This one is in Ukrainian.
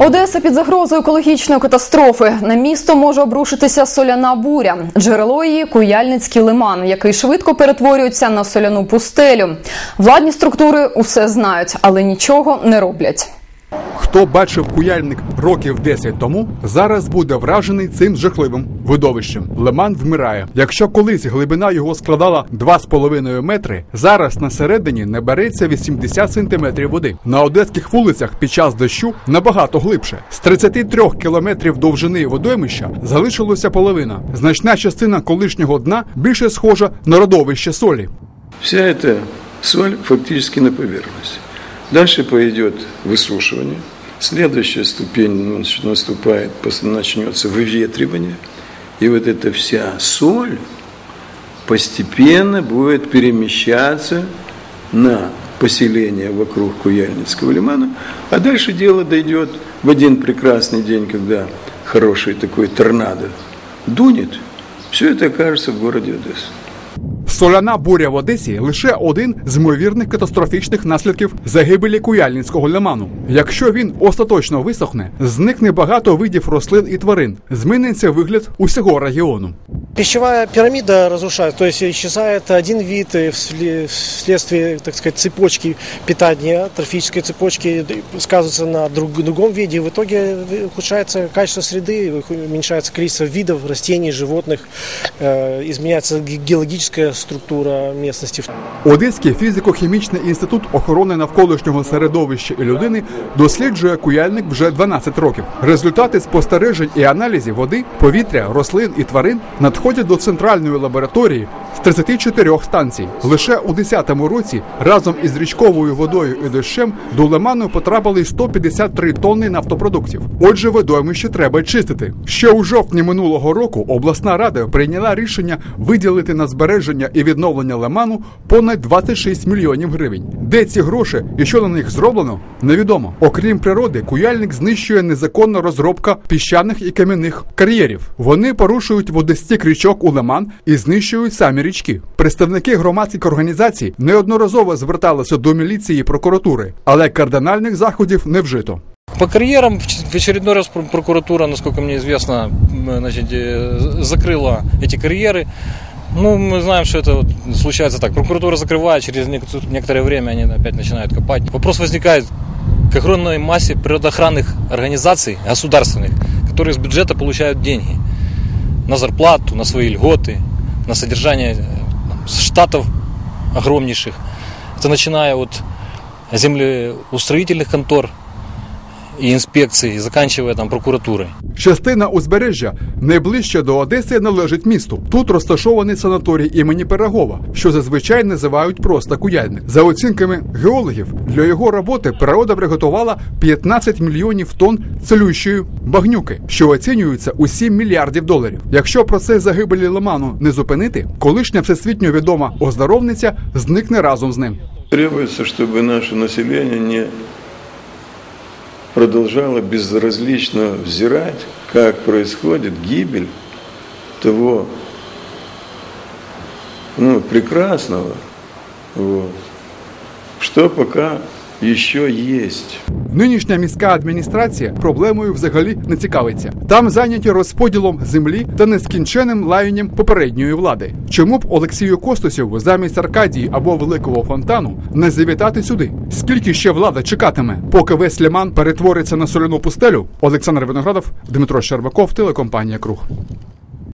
Одеса під загрозою екологічної катастрофи. На місто може обрушитися соляна буря. Джерело її Куяльницький лиман, який швидко перетворюється на соляну пустелю. Владні структури усе знають, але нічого не роблять. Хто бачив куяльник років 10 тому, зараз буде вражений цим жахливим видовищем. Лиман вмирає. Якщо колись глибина його складала 2,5 метри, зараз на середині не береться 80 сантиметрів води. На одеських вулицях під час дощу набагато глибше. З 33 кілометрів довжини водоймища залишилося половина. Значна частина колишнього дна більше схожа на родовище солі. Вся эта соль фактически на поверхности. Дальше пойдет высушивание. Следующая ступень значит, наступает, начнется выветривание. И вот эта вся соль постепенно будет перемещаться на поселение вокруг Куяльницкого лимана. А дальше дело дойдет в один прекрасный день, когда хороший такой торнадо дунет. Все это окажется в городе Одесса. Соляна буря в Одесі лише один з ймовірних катастрофічних наслідків загибелі Куяльницького лиману. Якщо він остаточно висохне, зникне багато видів рослин і тварин, зміниться вигляд усього регіону. Пищевая пирамида разрушается, то есть исчезает один вид и всле- вследствие, так сказать, цепочки питания, трофической цепочки сказывается на друг- другом виде. И в итоге ухудшается качество среды, уменьшается количество видов растений, животных, э, изменяется ге- геологическая структура местности. Одеський фізико-хімічний інститут охорони навколишнього середовища і людини досліджує куяльник вже 12 років. Результати спостережень і аналізів води, повітря, рослин і тварин надходять до центральної лабораторії з 34 станцій. Лише у 10-му році разом із річковою водою і дощем до лиману потрапили 153 тонни нафтопродуктів. Отже, водоймище треба чистити. Ще у жовтні минулого року обласна рада прийняла рішення виділити на збереження і відновлення лиману понад 26 мільйонів гривень. Де ці гроші і що на них зроблено, невідомо. Окрім природи, куяльник знищує незаконна розробка піщаних і кам'яних кар'єрів. Вони порушують водостік річок у лиман і знищують самі річки. Представники громадських організацій неодноразово зверталися до міліції і прокуратури, але кардинальних заходів не вжито. По карьерам в ч- в очередной раз прокуратура, прокуратура, насколько мне известно, м, значит, э, закрыла эти карьеры. Ну, мы знаем, что это вот случается так. Прокуратура закрывает, через нек- некоторое время они опять начинают копать. Вопрос возникает к огромной массе природоохранных организаций государственных, которые из бюджета получают деньги на зарплату, на свои льготы, на содержание э, там, штатов огромнейших. Это начиная от землеустроительных контор, и инспекции, и заканчивая там прокуратурой. Частина узбережжя найближче до Одеси належить місту. Тут розташований санаторій імені Пирогова, що зазвичай називають просто куяльник. За оцінками геологів, для його роботи природа приготувала 15 мільйонів тонн цілющої багнюки, що оцінюється у 7 мільярдів доларів. Якщо процес загибелі лиману не зупинити, колишня всесвітньо відома оздоровниця зникне разом з ним. Требуется, чтобы наше население не продолжало безразлично взирать, как происходит гибель того ну, прекрасного, вот, что пока еще есть. Нинішня міська адміністрація проблемою взагалі не цікавиться. Там зайняті розподілом землі та нескінченним лаянням попередньої влади. Чому б Олексію Костусєву замість Аркадії або Великого фонтану не завітати сюди? Скільки ще влада чекатиме, поки весь ліман перетвориться на соляну пустелю? Олександр Виноградов, Дмитро Щербаков, телекомпанія Круг.